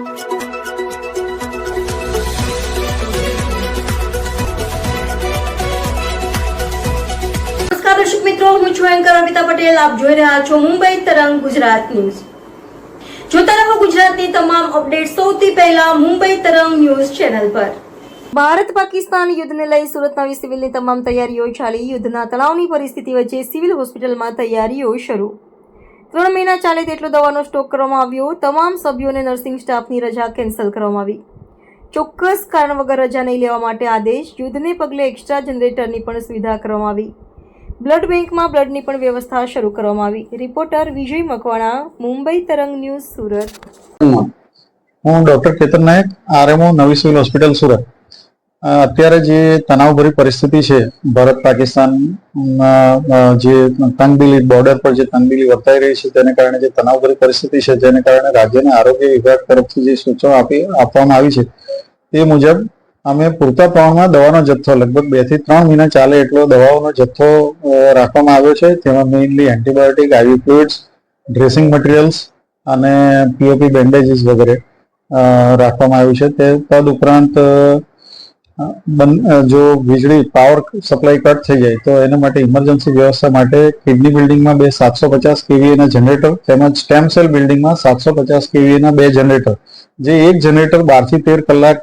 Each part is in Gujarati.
નમસ્કાર દર્શક મિત્રો, હું છું એન્કર અમિતા પટેલ. આપ જોઈ રહ્યા છો મુંબઈ તરંગ ગુજરાત ન્યૂઝ. જોતા રહો ગુજરાતની તમામ અપડેટ સૌથી પહેલા મુંબઈ તરંગ ન્યૂઝ ચેનલ પર. ભારત પાકિસ્તાન યુદ્ધને લઈ સુરત નવી સિવિલની તમામ તૈયારીઓ ચાલી. યુદ્ધના તણાવની પરિસ્થિતિ વચ્ચે સિવિલ હોસ્પિટલમાં તૈયારીઓ શરૂ. ત્રણ મહિના ચાલે તેટલો દવાનો સ્ટોક કરવામાં આવ્યો. તમામ સભ્યોને નર્સિંગ સ્ટાફની રજા કેન્સલ કરવામાં આવી. ચોક્કસ કારણ વગર રજા નહીં લેવા માટે આદેશ. યુદ્ધને પગલે એક્સ્ટ્રા જનરેટરની પણ સુવિધા કરવામાં આવી. બ્લડ બેંકમાં બ્લડની પણ વ્યવસ્થા શરૂ કરવામાં આવી. રિપોર્ટર વિજય મકવાણા, મુંબઈ તરંગ ન્યૂઝ સુરત. હું ડોક્ટર કેતન નાયક, આરએમઓ નવી સિવિલ હોસ્પિટલ સુરત. અત્યારે જે તણાવભરી પરિસ્થિતિ છે, ભારત પાકિસ્તાન જે તંગદિલી બોર્ડર પર જે તંગદિલી વર્તાઈ રહી છે, તેને કારણે જે તણાવભરી પરિસ્થિતિ છે, જેને કારણે રાજ્યના આરોગ્ય વિભાગ તરફથી જે સૂચનો આપી, આપવામાં આવી છે, તે મુજબ અમે પૂરતા પ્રમાણમાં દવાનો જથ્થો, લગભગ બેથી ત્રણ મહિના ચાલે એટલો દવાઓનો જથ્થો રાખવામાં આવ્યો છે. તેમાં mainly antibiotic IV fluids dressing materials અને પીઓપી બેન્ડેજીસ વગેરે રાખવામાં આવ્યું છે. તે તદ ઉપરાંત જો વીજળી પાવર સપ્લાય કટ થઈ જાય તો એના માટે ઇમરજન્સી વ્યવસ્થા માટે કિડની બિલ્ડિંગમાં બે સાતસો પચાસ કેવીએના જનરેટર તેમજ સ્ટેમ સેલ બિલ્ડિંગમાં સાતસો પચાસ કેવીએના બે જનરેટર જે એક જનરેટર બારથી તેર કલાક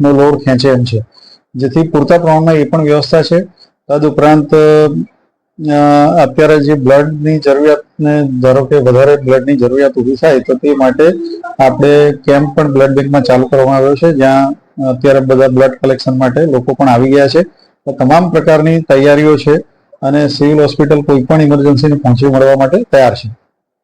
નો લોડ ખેંચે એમ છે. જેથી પૂરતા પ્રમાણમાં એ પણ વ્યવસ્થા છે. તદ ઉપરાંત અત્યારે જે બ્લડની જરૂરિયાતને ધારો કે વધારે બ્લડની જરૂરિયાત ઊભી થાય તો તે માટે આપણે કેમ્પ પણ બ્લડ બેંકમાં ચાલુ કરવામાં આવ્યો છે. જ્યાં અત્યારે બધા બ્લડ કલેક્શન માટે લોકો પણ આવી ગયા છે. તો તમામ પ્રકારની તૈયારીઓ છે અને સિવિલ હોસ્પિટલ કોઈ પણ ઇમરજન્સીને પહોંચી મળવા માટે તૈયાર છે.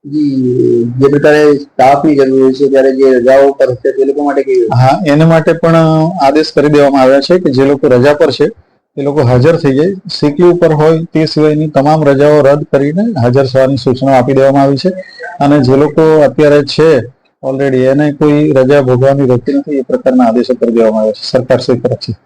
જે પ્રકારે સ્ટાફની જરૂર હોય છે ત્યારે જે રજાઓ પર છે તે લોકો માટે હા એને માટે પણ આદેશ કરી દેવામાં આવ્યા છે કે જે લોકો રજા પર છે એ લોકો હાજર થઈ જાય. સીકી ઉપર હોય તે સિવાયની તમામ રજાઓ રદ કરીને હાજર થવાની સૂચના આપી દેવામાં આવી છે. અને જે લોકો અત્યારે છે ઓલરેડી એને કોઈ રજા ભોગવવાની રહેતી નથી, એ પ્રકારના આદેશો કરી દેવામાં આવ્યા છે. સરકાર શ્રી તરફથી.